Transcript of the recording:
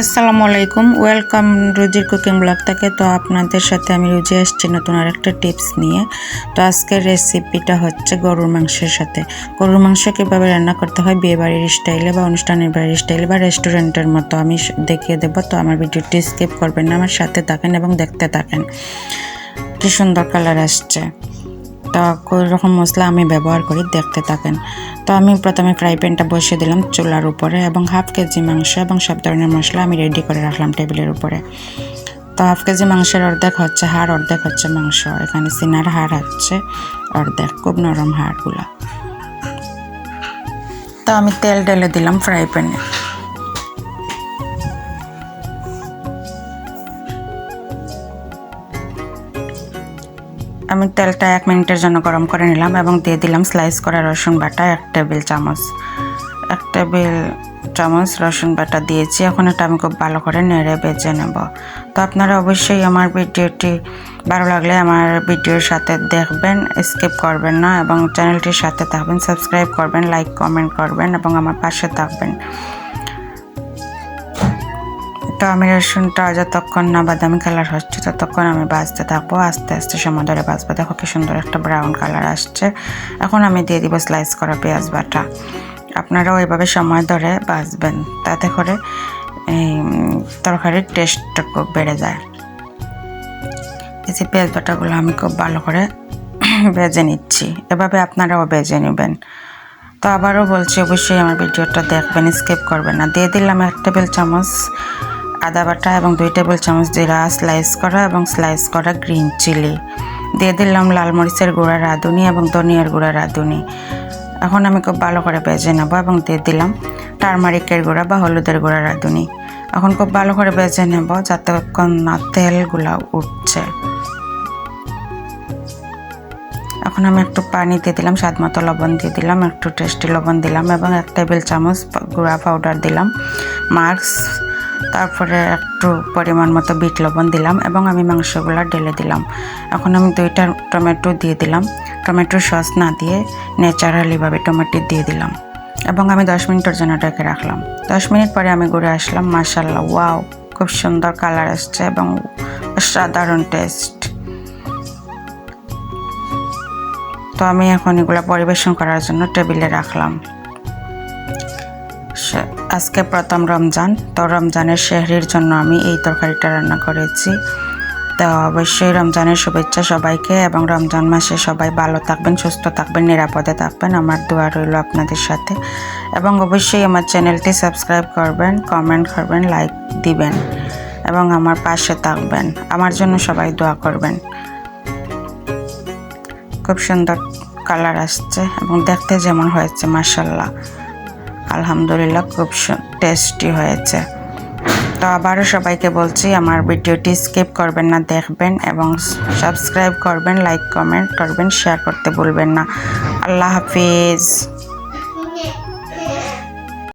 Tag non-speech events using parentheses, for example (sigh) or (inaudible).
আসসালামু আলাইকুম ওয়েলকাম রুজির কুকিং ব্লগ থেকে। তো আপনাদের সাথে আমি রুজি আসছি নতুন আর একটা টিপস নিয়ে। তো আজকের রেসিপিটা হচ্ছে গরুর মাংসের সাথে। গরুর মাংস কীভাবে রান্না করতে হয়, বিয়ে বাড়ির স্টাইলে বা অনুষ্ঠানের বাড়ির স্টাইলে বা রেস্টুরেন্টের মতো আমি দেখিয়ে দেবো। তো আমার ভিডিওটি স্কিপ করবেন না, আমার সাথে থাকেন এবং দেখতে থাকেন। কি সুন্দর কালার আসছে। তো রকম মশলা আমি ব্যবহার করি, দেখতে থাকেন। তো আমি প্রথমে ফ্রাই প্যানটা বসিয়ে দিলাম চুলার উপরে এবং হাফ কেজি মাংস এবং সব ধরনের মশলা আমি রেডি করে রাখলাম টেবিলের উপরে। তো হাফ কেজি মাংসের অর্ধেক হচ্ছে হাড়, অর্ধেক হচ্ছে মাংস। এখানে সিনার হাড় হচ্ছে অর্ধেক, খুব নরম হাড়গুলো। তো আমি তেল ঢেলে দিলাম ফ্রাই প্যানে আমি তেলটা এক মিনিটের জন্য গরম করে নিলাম এবং দিয়ে দিলাম স্লাইস করা রসুন বাটা এক টেবিল চামচ। এক টেবিল চামচ রসুন বাটা দিয়েছি। এখন এটা আমি খুব ভালো করে নেড়ে বেজে নেব। তো আপনারা অবশ্যই আমার ভিডিওটি ভালো লাগলে আমার ভিডিওর সাথে দেখবেন স্কিপ করবেন না এবং চ্যানেলটির সাথে থাকবেন সাবস্ক্রাইব করবেন লাইক কমেন্ট করবেন এবং আমার পাশে থাকবেন। আমি রসুনটা যতক্ষণ না বাদামি কালার হচ্ছে, ততক্ষণ আমি বাজতে থাকব। আস্তে আস্তে সময় ধরে বাজবো দেখো কি সুন্দর একটা ব্রাউন কালার আসছে। এখন আমি দিয়ে দিব স্লাইস করা পেঁয়াজ বাটা। আপনারাও এইভাবে সময় ধরে বাজবেন তাতে করে, এই, তরকারির টেস্টটা খুব বেড়ে যায়। এই পেঁয়াজ বাটাগুলো আমি খুব ভালো করে (clears throat) বেজে নিচ্ছি। এভাবে আপনারাও বেজে নেবেন। তো আবারও বলছি, অবশ্যই আমার ভিডিওটা দেখবেন স্কিপ করবেন না। দিয়ে দিলাম এক টেবিল চামচ আদা বাটা এবং দুই টেবিল চামচ জিরা স্লাইস করা এবং স্লাইস করা গ্রিন চিলি দিয়ে দিলাম লাল মরিচের গুঁড়া রাঁধুনি এবং ধনিয়ার গুঁড়া রাঁধুনি। এখন আমি খুব ভালো করে ভেজে নেব এবং দিয়ে দিলাম টারমারিকের গুঁড়া বা হলুদের গুঁড়া রাঁধুনি। এখন খুব ভালো করে ভেজে নেব যাতে না তেলগুলা উঠছে। এখন আমি একটু পানি দিয়ে দিলাম, স্বাদ মতো লবণ দিয়ে দিলাম, একটু টেস্টি লবণ দিলাম এবং এক টেবিল চামচ গুঁড়া পাউডার দিলাম। মার্কস তারপরে একটু পরিমাণ মতো বিট লবণ দিলাম এবং আমি মাংসগুলো ঢেলে দিলাম। এখন আমি দুইটা টমেটো দিয়ে দিলাম। টমেটো সস না দিয়ে ন্যাচারালিভাবে টমেটো দিয়ে দিলাম। এবং আমি দশ মিনিটের জন্য ডেকে রাখলাম। দশ মিনিট পরে আমি ঘুরে আসলাম মাসাল্লাহ ওয়াও, খুব সুন্দর কালার আসছে এবং সাধারণ টেস্ট। তো আমি এখন এগুলো পরিবেশন করার জন্য টেবিলে রাখলাম। আজকে প্রথম রমজান, তো রমজানের শেহরির জন্য আমি এই তরকারিটা রান্না করেছি। তো অবশ্যই রমজানের শুভেচ্ছা সবাইকে এবং রমজান মাসে সবাই ভালো থাকবেন, সুস্থ থাকবেন, নিরাপদে থাকবেন। আমার দোয়া রইল আপনাদের সাথে। এবং অবশ্যই আমার চ্যানেলটি সাবস্ক্রাইব করবেন, কমেন্ট করবেন, লাইক দিবেন এবং আমার পাশে থাকবেন। আমার জন্য সবাই দোয়া করবেন। খুব সুন্দর কালার আসছে এবং দেখতে যেমন হয়েছে মাসাল্লাহ আলহামদুলিল্লাহ, খুব টেস্টি হয়েছে। তো আবারও সবাইকে বলছি, আমার ভিডিওটি স্কিপ করবেন না, দেখবেন এবং সাবস্ক্রাইব করবেন লাইক কমেন্ট করবেন শেয়ার করতে ভুলবেন না। আল্লাহ হাফিজ।